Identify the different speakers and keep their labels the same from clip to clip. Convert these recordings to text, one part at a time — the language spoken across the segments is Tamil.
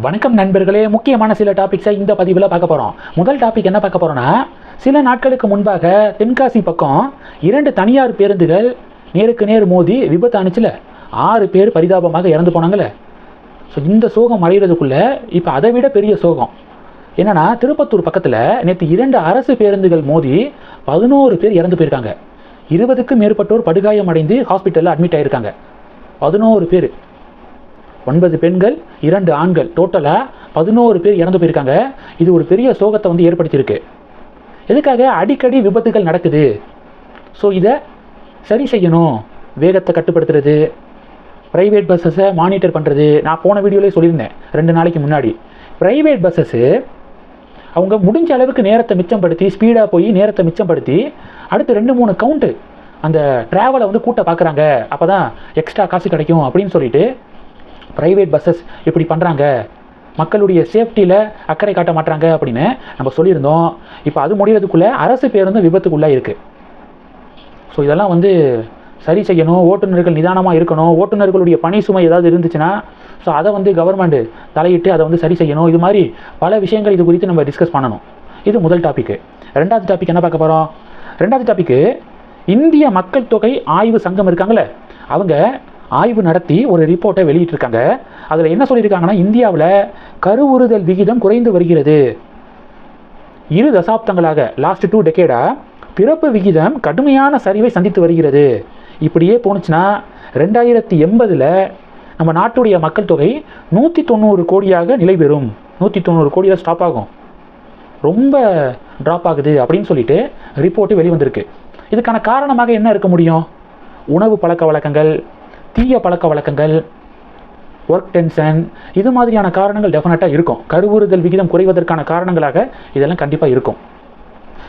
Speaker 1: வணக்கம் நண்பர்களே முக்கியமான சில டாபிக்ஸை இந்த பதிவில் பார்க்க போகிறோம் முதல் டாபிக் என்ன பார்க்க போகிறோன்னா சில நாட்களுக்கு முன்பாக தென்காசி பக்கம் இரண்டு தனியார் பேருந்துகள் நேருக்கு நேர் மோதி விபத்து அனுச்சுல. ஆறு பேர் பரிதாபமாக இறந்து போனாங்களே. ஸோ இந்த சோகம் அடைகிறதுக்குள்ளே இப்போ அதை விட பெரிய சோகம். என்னன்னா திருப்பத்தூர் பக்கத்தில் நேற்று இரண்டு அரசு பேருந்துகள் மோதி பதினோரு பேர் இறந்து போயிருக்காங்க. இருபதுக்கும் மேற்பட்டோர் படுகாயம் அடைந்து ஹாஸ்பிட்டலில் அட்மிட் ஆகியிருக்காங்க பதினோரு பேர். ஒன்பது பெண்கள் இரண்டு ஆண்கள். டோட்டலாக பதினோரு பேர் இறந்து போயிருக்காங்க. இது ஒரு பெரிய சோகத்தை வந்து ஏற்படுத்தியிருக்கு. எதுக்காக அடிக்கடி விபத்துகள் நடக்குது? ஸோ இதை சரி செய்யணும். வேகத்தை கட்டுப்படுத்துறது. ப்ரைவேட் பஸ்ஸஸை மானிட்டர் பண்ணுறது நான் போன வீடியோலேயே சொல்லியிருந்தேன். ரெண்டு நாளைக்கு முன்னாடி. ப்ரைவேட் பஸ்ஸஸ்ஸு அவங்க முடிஞ்ச அளவுக்கு நேரத்தை மிச்சப்படுத்தி ஸ்பீடாக போய் நேரத்தை மிச்சப்படுத்தி அடுத்து ரெண்டு மூணு கவுண்ட்டு அந்த ட்ராவலை வந்து கூட்ட பார்க்குறாங்க அப்போ தான் எக்ஸ்ட்ரா காசு கிடைக்கும் அப்படின்னு சொல்லிட்டு ப்ரைவேட் பஸ்ஸஸ் இப்படி பண்ணுறாங்க மக்களுடைய சேஃப்டியில் அக்கறை காட்ட மாட்டாங்க அப்படின்னு நம்ம சொல்லியிருந்தோம். இப்போ அது முடிகிறதுக்குள்ளே அரசு பேருந்து விபத்துக்குள்ளே இருக்குது ஸோ இதெல்லாம் வந்து சரி செய்யணும். ஓட்டுநர்கள் நிதானமாக இருக்கணும். ஓட்டுநர்களுடைய பணி சுமை ஏதாவது இருந்துச்சுன்னா ஸோ அதை வந்து கவர்மெண்ட் தலையிட்டு அதை வந்து சரி செய்யணும். இது மாதிரி பல விஷயங்கள் இது குறித்து நம்ம டிஸ்கஸ் பண்ணணும். இது முதல் டாபிக்கு ரெண்டாவது டாபிக் என்ன பார்க்க போகிறோம் ரெண்டாவது டாப்பிக்கு இந்திய மக்கள் தொகை ஆய்வு சங்கம் இருக்காங்களே அவங்க ஆய்வு நடத்தி ஒரு ரிப்போர்ட்டை வெளியிட்டிருக்காங்க. அதில் என்ன சொல்லியிருக்காங்கன்னா இந்தியாவில் கருவுறுதல் விகிதம் குறைந்து வருகிறது. இரு தசாப்தங்களாக லாஸ்ட் டூ டெக்கேடாக பிறப்பு விகிதம் கடுமையான சரிவை சந்தித்து வருகிறது. இப்படியே போணுச்சுன்னா ரெண்டாயிரத்தி எண்பதில் நம்ம நாட்டுடைய மக்கள் தொகை நூற்றி தொண்ணூறு கோடியாக நிலை பெறும். நூற்றி தொண்ணூறு கோடியில் ஸ்டாப் ஆகும். ரொம்ப ட்ராப் ஆகுது அப்படின்னு சொல்லிட்டு ரிப்போர்ட்டு வெளிவந்திருக்கு. இதுக்கான காரணமாக என்ன இருக்க முடியும்? உணவு பழக்க வழக்கங்கள் தீய பழக்க வழக்கங்கள் ஒர்க் டென்ஷன் இது மாதிரியான காரணங்கள் டெஃபினட்டாக இருக்கும். கருவுறுதல் விகிதம் குறைவதற்கான காரணங்களாக இதெல்லாம் கண்டிப்பாக இருக்கும்.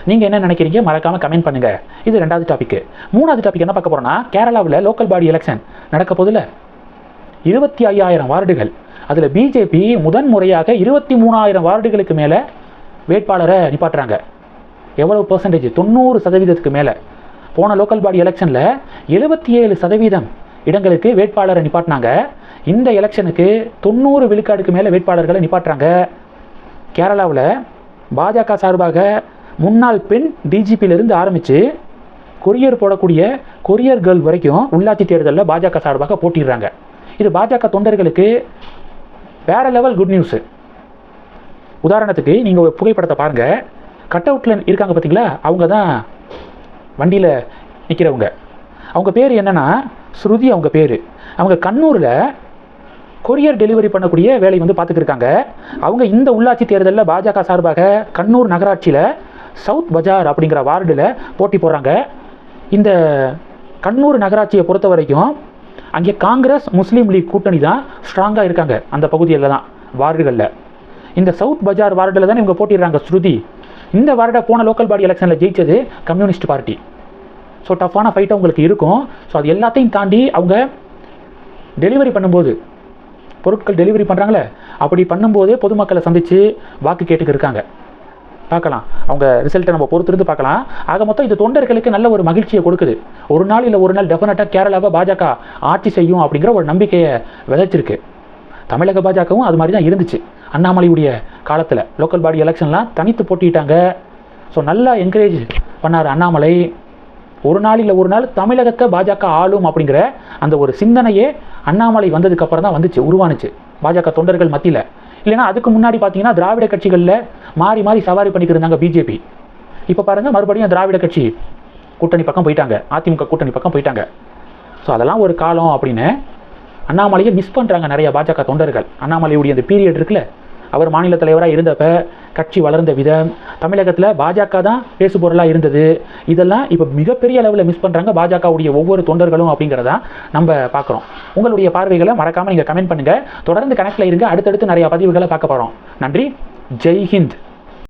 Speaker 1: நீங்கள் என்ன நினைக்கிறீங்க? மறக்காமல் கமெண்ட் பண்ணுங்கள் இது ரெண்டாவது டாபிக் மூணாவது டாபிக் என்ன பார்க்க போகிறோன்னா கேரளாவில் லோக்கல் பாடி எலெக்ஷன் நடக்க போதில் இருபத்தி ஐயாயிரம் வார்டுகள். அதில் பிஜேபி முதன் முறையாக இருபத்தி மூணாயிரம் வார்டுகளுக்கு மேலே வேட்பாளரை நிப்பாட்டுறாங்க. எவ்வளவு பர்சன்டேஜ் தொண்ணூறு சதவீதத்துக்கு மேலே. போன லோக்கல் பாடி எலெக்ஷனில் எழுபத்தி ஏழு சதவீதம் இடங்களுக்கு வேட்பாளரை நிப்பாட்டினாங்க. இந்த எலெக்ஷனுக்கு தொண்ணூறு விழுக்காடுக்கு மேலே வேட்பாளர்களை நிப்பாட்டுறாங்க. கேரளாவில் பாஜக சார்பாக முன்னாள் பெண் டிஜிபியிலிருந்து ஆரம்பித்து கொரியர் போடக்கூடிய கொரியர் கேர்ள் வரைக்கும் உள்ளாட்சி தேர்தலில் பாஜக சார்பாக போட்டிடுறாங்க. இது பாஜக தொண்டர்களுக்கு வேற லெவல் குட் நியூஸு உதாரணத்துக்கு நீங்கள் ஒரு புகைப்படத்தை பாருங்கள் கட் அவுட்டில் இருக்காங்க பார்த்தீங்களா அவங்க தான் வண்டியில் நிற்கிறவங்க அவங்க பேர் என்னென்னா ஸ்ருதி அவங்க பேர். அவங்க கண்ணூரில் கொரியர் டெலிவரி பண்ணக்கூடிய வேலை வந்து பார்த்துக்கிருக்காங்க அவங்க இந்த உள்ளாட்சி தேர்தலில் பாஜக சார்பாக கண்ணூர் நகராட்சியில் சவுத் பஜார் அப்படிங்கிற வார்டில் போட்டி போடுறாங்க. இந்த கண்ணூர் நகராட்சியை பொறுத்த வரைக்கும் அங்கே காங்கிரஸ் முஸ்லீம் லீக் கூட்டணி தான் ஸ்ட்ராங்காக இருக்காங்க அந்த பகுதியில் தான் வார்டுகளில். இந்த சவுத் பஜார் வார்டில் தான் இவங்க போட்டிடுறாங்க ஸ்ருதி. இந்த வார்டை போன லோக்கல் பாடி எலெக்ஷனில் ஜெயிச்சது கம்யூனிஸ்ட் பார்ட்டி. ஸோ டஃப்பான ஃபைட்டாக உங்களுக்கு இருக்கும். ஸோ அது எல்லாத்தையும் தாண்டி அவங்க டெலிவரி பண்ணும்போது பொருட்கள் டெலிவரி பண்ணுறாங்களே அப்படி பண்ணும்போது பொதுமக்களை சந்தித்து வாக்கு கேட்டுக்கு இருக்காங்க. பார்க்கலாம். அவங்க ரிசல்ட்டை நம்ம பொறுத்திருந்து பார்க்கலாம். ஆக மொத்தம் இது தொண்டர்களுக்கு நல்ல ஒரு மகிழ்ச்சியை கொடுக்குது. ஒரு நாள் இல்லை ஒரு நாள் டெஃபினட்டாக கேரளாவை பாஜக ஆட்சி செய்யும் அப்படிங்கிற ஒரு நம்பிக்கையை விதைச்சிருக்கு. தமிழக பாஜகவும் அது மாதிரி தான் இருந்துச்சு. அண்ணாமலையுடைய காலத்தில் லோக்கல் பாடி எலெக்ஷன்லாம் தனித்து போட்டிட்டாங்க. ஸோ நல்லா என்கரேஜ் பண்ணார் அண்ணாமலை. ஒரு நாளில் ஒரு நாள் தமிழகத்தை பாஜக ஆளும் அப்படிங்கிற அந்த ஒரு சிந்தனையே அண்ணாமலை வந்ததுக்கு அப்புறம் தான் வந்துச்சு உருவானுச்சு. பாஜக தொண்டர்கள் மத்தியில். இல்லைன்னா அதுக்கு முன்னாடி பார்த்தீங்கன்னா திராவிட கட்சிகளில் மாறி மாறி சவாரி பண்ணிக்கிட்டு இருந்தாங்க பிஜேபி இப்போ பாருங்கள் மறுபடியும் திராவிட கட்சி கூட்டணி பக்கம் போயிட்டாங்க. அதிமுக கூட்டணி பக்கம் போயிட்டாங்க. ஸோ அதெல்லாம் ஒரு காலம் அப்படின்னு அண்ணாமலையை மிஸ் பண்ணுறாங்க நிறைய பாஜக தொண்டர்கள். அண்ணாமலையுடைய அந்த பீரியட் இருக்குல்ல அவர் மாநில தலைவராக இருந்தப்ப கட்சி வளர்ந்த விதம். தமிழகத்தில் பாஜக தான் பேசுபொருளாக இருந்தது. இதெல்லாம் இப்போ மிகப்பெரிய அளவில் மிஸ் பண்ணுறாங்க பாஜகவுடைய ஒவ்வொரு தொண்டர்களும் அப்படிங்கிறதா நம்ம பார்க்குறோம் உங்களுடைய பார்வைகளை மறக்காமல் நீங்கள் கமெண்ட் பண்ணுங்கள் தொடர்ந்து கணக்கில் இருங்க. அடுத்தடுத்து நிறையா பதிவுகளை பார்க்க போகிறோம் நன்றி. ஜெய் ஹிந்த்